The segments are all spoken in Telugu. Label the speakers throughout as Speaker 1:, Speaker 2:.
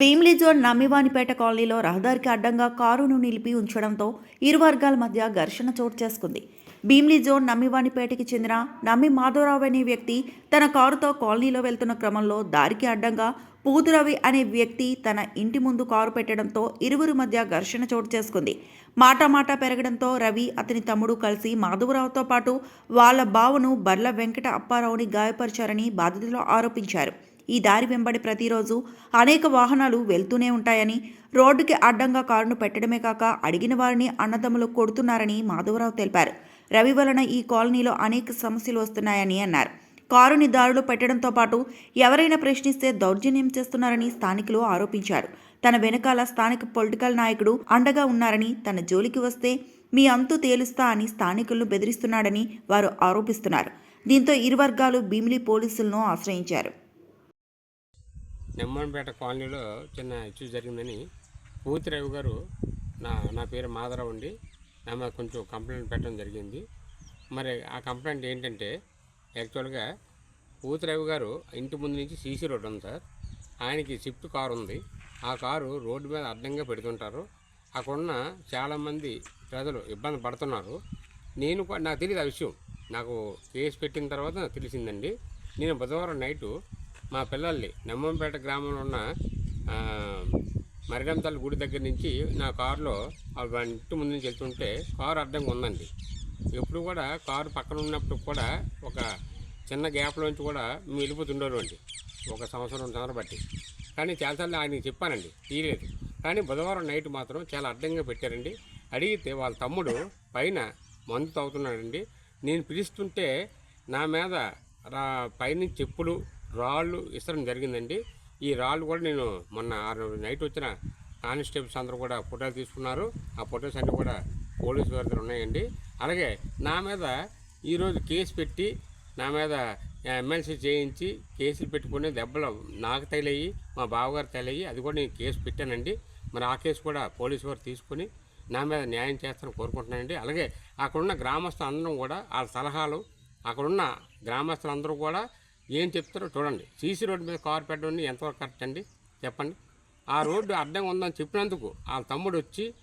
Speaker 1: భీమిలి జోన్ నమ్మివానిపేట కాలనీలో రహదారికి అడ్డంగా కారును నిలిపి ఉంచడంతో ఇరు వర్గాల మధ్య ఘర్షణ చోటు చేసుకుంది. భీమ్లీ జోన్ నమ్మివానిపేటకి చెందిన నమ్మి మాధవరావు అనే వ్యక్తి తన కారుతో కాలనీలో వెళ్తున్న క్రమంలో దారికి అడ్డంగా పూతురవి అనే వ్యక్తి తన ఇంటి ముందు కారు పెట్టడంతో ఇరువురి మధ్య ఘర్షణ చోటు చేసుకుంది. మాట మాట పెరగడంతో రవి అతని తమ్ముడు కలిసి మాధవరావుతో పాటు వాళ్ళ బావను బర్ల వెంకట అప్పారావుని గాయపరిచారని బాధితులు ఆరోపించారు. ఈ దారి వెంబడి ప్రతిరోజు అనేక వాహనాలు వెళ్తూనే ఉంటాయని రోడ్డుకి అడ్డంగా కారును పెట్టడమే కాక అడిగిన వారిని అన్నదమ్ములు కొడుతున్నారని మాధవరావు తెలిపారు. రవి వలన ఈ కాలనీలో అనేక సమస్యలు వస్తున్నాయని అన్నారు. కారుని దారిలో పెట్టడంతో పాటు ఎవరైనా ప్రశ్నిస్తే దౌర్జన్యం చేస్తున్నారని స్థానికులు ఆరోపించారు. తన వెనకాల స్థానిక పొలిటికల్ నాయకుడు అండగా ఉన్నారని తన జోలికి వస్తే మీ అంతు తేలుస్తా అని స్థానికులను బెదిరిస్తున్నాడని వారు ఆరోపిస్తున్నారు. దీంతో ఇరు వర్గాలు భీమిలి పోలీసులను ఆశ్రయించారు.
Speaker 2: నెమ్మన్పేట కాలనీలో చిన్న ఇష్యూ జరిగిందని పూతి రవి గారు నా నా పేరు మాధవరావు అండి. నా కొంచెం కంప్లైంట్ పెట్టడం జరిగింది. మరి ఆ కంప్లైంట్ ఏంటంటే యాక్చువల్గా పూతి రవి గారు ఇంటి ముందు నుంచి సీసీ రోడ్ ఉంది సార్. ఆయనకి స్విఫ్ట్ కారు ఉంది. ఆ కారు రోడ్డు మీద అడ్డంగా పెడుతుంటారు. అక్కడున్న చాలామంది ప్రజలు ఇబ్బంది పడుతున్నారు. నేను కూడా నాకు తెలియదు ఆ విషయం. నాకు కేసు పెట్టిన తర్వాత నాకు తెలిసిందండి. నేను బుధవారం నైటు మా పిల్లల్ని నెమ్మంపేట గ్రామంలో ఉన్న ఆ, గుడి దగ్గర నుంచి నా కారులో వాళ్ళ ఇంటి ముందు నుంచి వెళ్తుంటే కారు అడ్డంగా ఉందండి. ఎప్పుడు కూడా కారు పక్కన ఉన్నప్పుడు కూడా ఒక చిన్న గ్యాప్లోంచి కూడా మేము అండి ఒక సంవత్సరం రెండు సంవత్సరం బట్టి. కానీ చాలాసార్లు ఆయనకి చెప్పానండి తీయలేదు. కానీ బుధవారం నైట్ మాత్రం చాలా అడ్డంగా పెట్టారండి. అడిగితే వాళ్ళ తమ్ముడు పైన మందు తాగుతున్నాడండి. నేను పిలుస్తుంటే నా మీద రా పైనుంచి చెప్పులు రాళ్ళు ఇసరం జరిగిందండి. ఈ రాళ్ళు కూడా నేను మొన్న ఆరు నైట్ వచ్చిన కానిస్టేబుల్స్ అందరూ కూడా ఫోటోలు తీసుకున్నారు. ఆ ఫోటోస్ అన్నీ కూడా పోలీసు వారి దగ్గర ఉన్నాయండి. అలాగే నా మీద ఈరోజు కేసు పెట్టి నా మీద ఎమ్మెల్సీ చేయించి కేసులు పెట్టుకునే దెబ్బలు నాకు తగిలయ్యి మా బావగారు తగిలయ్యి అది కూడా నేను కేసు పెట్టానండి. మరి ఆ కేసు కూడా పోలీసు వారు తీసుకుని నా మీద న్యాయం చేస్తారని కోరుకుంటున్నానండి. అలాగే అక్కడున్న గ్రామస్తులు అందరం కూడా వాళ్ళ సలహాలు అక్కడున్న గ్రామస్తులందరూ కూడా ఏం చెప్తారో చూడండి. సీసీ రోడ్డు మీద కారు పెట్టడం ఎంతవరకు కరెక్ట్ అండి? చెప్పండి. ఆ రోడ్డు అడ్డం ఉందని చెప్పినందుకు వాళ్ళ తమ్ముడు వచ్చి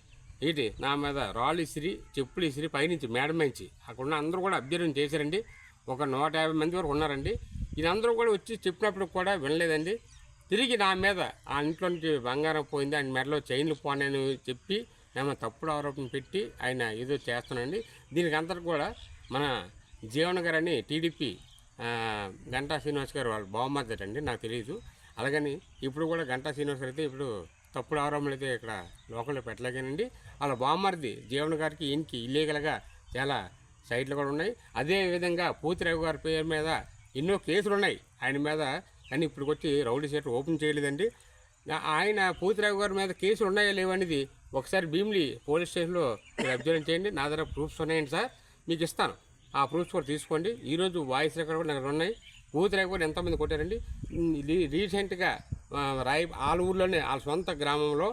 Speaker 2: ఏంటి నా మీద రాళ్ళు ఇసిరి చెప్పులు ఇసిరి పైనుంచి మేడ నుంచి. అక్కడున్న అందరూ కూడా అభ్యర్థన చేశారండి. ఒక నూట యాభై మంది వరకు ఉన్నారండి. ఇదందరూ కూడా వచ్చి చెప్పినప్పుడు కూడా వినలేదండి. తిరిగి నా మీద ఆ ఇంట్లో నుంచి బంగారం పోయింది ఆయన మెడలో చైన్లు పోనని చెప్పి నేను తప్పుడు ఆరోపణ పెట్టి ఆయన ఏదో చేస్తున్నానండి దీనికి అంతా కూడా మన జీవన్ గారు అని టీడీపీ గంటా శ్రీనివాస్ గారు వాళ్ళు బాగుమద్దరు అండి నాకు తెలియదు అలాగని ఇప్పుడు కూడా గంటా శ్రీనివాస్ గారు అయితే ఇప్పుడు తప్పుడు ఆరోపణలు అయితే ఇక్కడ లోకల్లో పెట్టలేగానండి వాళ్ళ బామ్మర్ది జీవన్ గారికి ఈయనకి ఇల్లీగల్గా చాలా సైట్లు కూడా ఉన్నాయి. అదేవిధంగా పూతిరావు గారి పేరు మీద ఎన్నో కేసులు ఉన్నాయి. ఆయన మీద కానీ ఇప్పుడు వచ్చి రౌడీ షీట్ ఓపెన్ చేయలేదండి. ఆయన పూతిరావు గారి మీద కేసులు ఉన్నాయో లేవనేది ఒకసారి భీమిలి పోలీస్ స్టేషన్లో మీరు అబ్జర్వ్ చేయండి. నా దగ్గర ప్రూఫ్స్ ఉన్నాయండి సార్. మీకు ఇస్తాను. ఆ ప్రూఫ్స్ కూడా తీసుకోండి. ఈరోజు వాయిస్ రికార్డ్ కూడా నాకు ఉన్నాయి. పూతిరావు కూడా ఎంతమంది కొట్టారండి? రీసెంట్గా రాయి వాళ్ళ ఊర్లోనే వాళ్ళ సొంత గ్రామంలో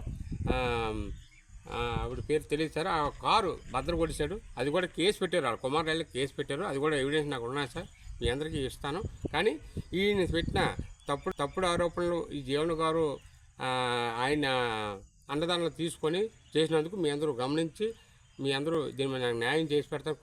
Speaker 2: ఆవిడ పేరు తెలియదు సార్. ఆ కారు భద్ర కొట్టేశాడు. అది కూడా కేసు పెట్టారు. వాళ్ళ కుమార్ రైలు కేసు పెట్టారు. అది కూడా ఎవిడెన్స్ నాకు ఉన్నాయి సార్. మీ అందరికీ ఇస్తాను. కానీ ఈయన పెట్టిన తప్పుడు తప్పుడు ఆరోపణలు ఈ జీవన్ గారు ఆయన అండదానాలు తీసుకొని చేసినందుకు మీ అందరూ గమనించి మీ అందరూ దీని మీద నాకు న్యాయం చేసి పెడతారు.